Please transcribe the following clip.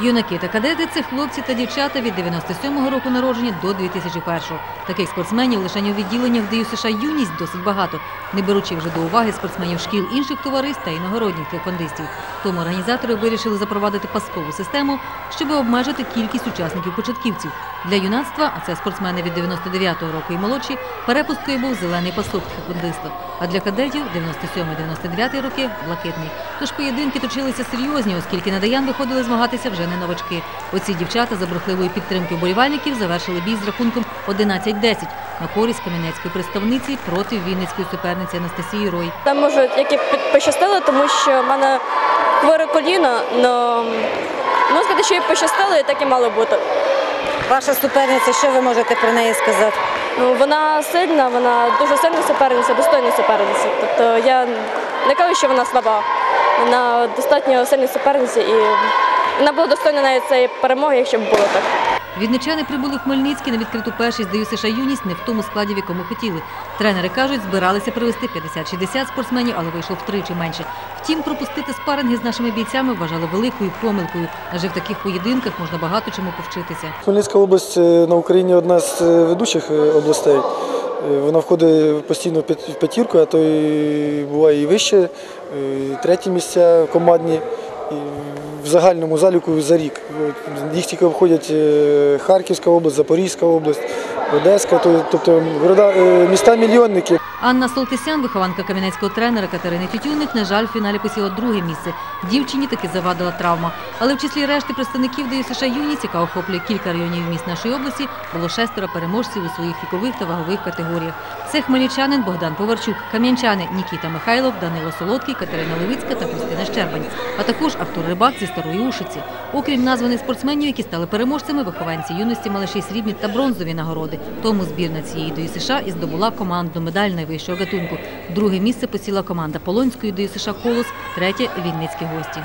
Юнаки та кадети це хлопці та дівчата від 97-го року народження до 2001-го. Таких спортсменів лише у відділеннях ДЮСШ США юність досить багато, не беручи вже до уваги спортсменів шкіл інших товариств та іногородніх тейквондистів. Тому організатори вирішили запровадити паскову систему, щоб обмежити кількість учасників початківців. Для юнацтва, а це спортсмени від 99-го року і молодші, перепусткою був зелений пасок тейквондиста. А для кадетів 97-99 роки блакитний. Тож поєдинки точилися серйозні, оскільки на Даян виходили змагатися вже не новачки. Оці дівчата за брехливої підтримки вболівальників завершили бій з рахунком 11-10 на користь кам'янецької представниці проти вінницької суперниці Анастасії Рой. Там може які пощастило, тому що в мене хворе коліно, але можна сказати, що їй пощастило, і так і мало бути. Ваша суперниця, що ви можете про неї сказати? Ну, вона сильна, вона дуже сильна суперниця, достойна суперниця. Тобто я не кажу, що вона слаба. Вона достатньо сильна суперниця і вона була достойна навіть цієї перемоги, якщо б було так. Відничани прибули в Хмельницький на відкриту першість ДЮСШ США юність не в тому складі, в якому хотіли. Тренери кажуть, збиралися привезти 50-60 спортсменів, але вийшло втричі менше. Втім, пропустити спаринги з нашими бійцями вважали великою помилкою, адже в таких поєдинках можна багато чому повчитися. Хмельницька область е, на Україні одна з е, ведучих е, областей. Вона входить постійно в п'ят- п'ятірку, а то і буває і вище, і треті місця командні. І загальному заліку за рік. Їх тільки обходять е, Харківська область, Запорізька область, Одеська, то- тобто е, міста мільйонники. Анна Солтисян, вихованка кам'янецького тренера Катерини Тютюник, на жаль, в фіналі посіла друге місце. Дівчині таки завадила травма. Але в числі решти представників ДЮСШ юність, яка охоплює кілька районів міст нашої області, було шестеро переможців у своїх вікових та вагових категоріях. Це хмельничанин Богдан Поварчук, кам'янчани Нікіта Михайлов, Данило Солодкий, Катерина Левицька та Христина Щербань, а також Артур Рибак зі Старої Ушиці. Окрім названих спортсменів, які стали переможцями, вихованці юності мали ще й срібні та бронзові нагороди. Тому збірна цієї ДЮСШ і здобула командну медаль найвищого гатунку. Друге місце посіла команда Полонської ДЮСШ «Колос», третє – Вінницькі гості.